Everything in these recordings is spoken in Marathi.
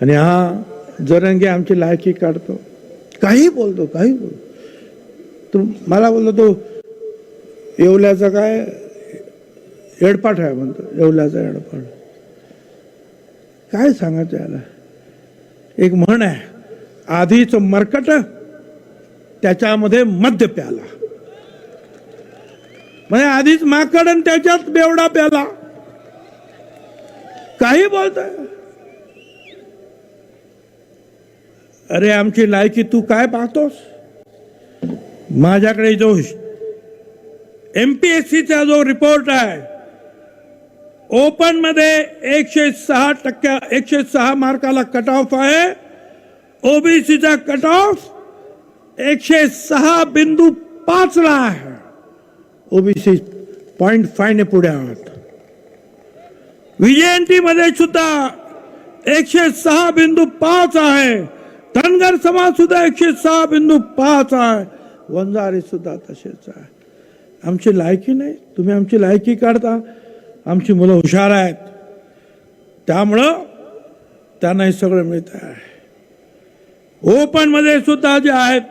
आणि हा जरंगे आमची लायकी काढतो. काही बोलतो काही बोलतो. तर मला बोलतो तो येवल्याचा काय? एडपाठ आहे म्हणतो येवल्याचा एडपाठ काय सांगायचं याला? एक म्हण आहे आधीच मरकट त्याच्यामध्ये मद्य प्याला. म्हणजे आधीच माकड आणि त्याच्यात बेवडा प्याला. काही बोलतोय? अरे आम आमची लायकी तू काय पाहतोस? माझ्याकडे जो एमपीएससीचा जो रिपोर्ट आहे ओपन मध्ये एकशे सहा टक्क्या, एकशे सहा मार्काला कट ऑफ़ आहे. ओबीसीचा कट ऑफ़ एकशे सहा बिंदू पाच ला आहे ओबीसी पॉइंट फाय ने पुढे व्हीएनटी मध्ये सुद्धा एकशे सहा बिंदू पाच आहे. धनगर समाज सुद्धा एकशे सहा बिंदू पाच आहे. वंजारी सुद्धा तसेच आहे. आमची लायकी नाही. तुम्ही आमची लायकी काढता. आमची मुलं हुशार आहेत. त्यामुळं त्यांना हे सगळं मिळत आहे. हो, ओपनमध्ये सुद्धा जे आहेत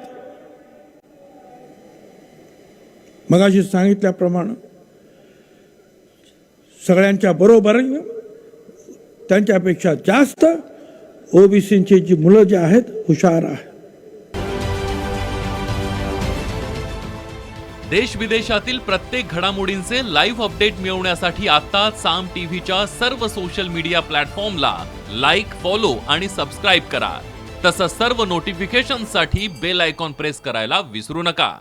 मगाशी सांगितल्याप्रमाणे सगळ्यांच्या बरोबर त्यांच्यापेक्षा जास्त ओबीसींची जी मुलं जी आहेत हुशार आहेत. देश विदेशातील प्रत्येक घडामोडींचे लाईव्ह अपडेट मिळवण्यासाठी आता साम टीव्हीच्या सर्व सोशल मीडिया प्लॅटफॉर्मला लाईक फॉलो आणि सबस्क्राईब करा. तसंच सर्व नोटिफिकेशनसाठी बेल आयकॉन प्रेस करायला विसरू नका.